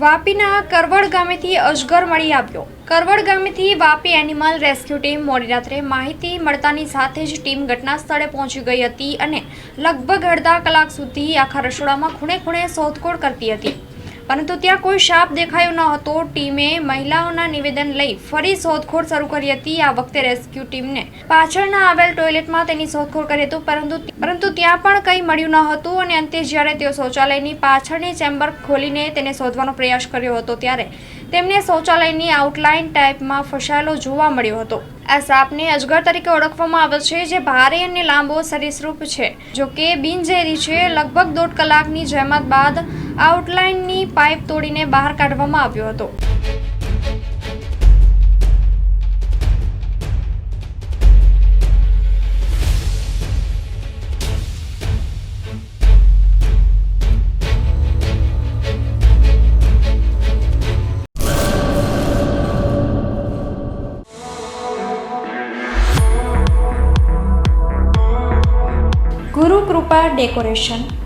વાપીના કરવડ ગામેથી અજગર મળી આવ્યો. કરવડ ગામેથી વાપી એનિમલ રેસ્ક્યુ ટીમ મોડી રાત્રે માહિતી મળતાની સાથે જ ટીમ ઘટના સ્થળે પહોંચી ગઈ હતી અને લગભગ અડધા કલાક સુધી આખા રસોડામાં ખૂણે ખૂણે શોધખોળ કરતી હતી. પરંતુ ત્યાં કોઈ શાપ દેખાયો ન હતો. ટીમે મહિલાઓના નિવેદન લઈ ફરી શોધખોળ શરૂ કરી હતી. આ વખતે રેસ્ક્યુ ટીમને પાછળના આવેલ ટોયલેટમાં તેની શોધખોળ કરી હતું. પરંતુ પરંતુ ત્યાં પણ કંઈ મળ્યું ન હતું અને અંતે જ્યારે તેઓ શૌચાલયની પાછળની ચેમ્બર ખોલીને તેને શોધવાનો પ્રયાસ કર્યો હતો, ત્યારે તેમને શૌચાલયની આઉટલાઇન ટાઈપમાં ફસાયેલો જોવા મળ્યો હતો. આ સાપને અજગર તરીકે ઓળખવામાં આવે છે, જે ભારે અને લાંબો સરીસૃપ છે, જો કે બિનઝેરી છે. લગભગ દોઢ કલાકની જહેમત બાદ આઉટલાઇનની પાઇપ તોડીને બહાર કાઢવામાં આવ્યો હતો. ગુરુ ડેકોરેશન.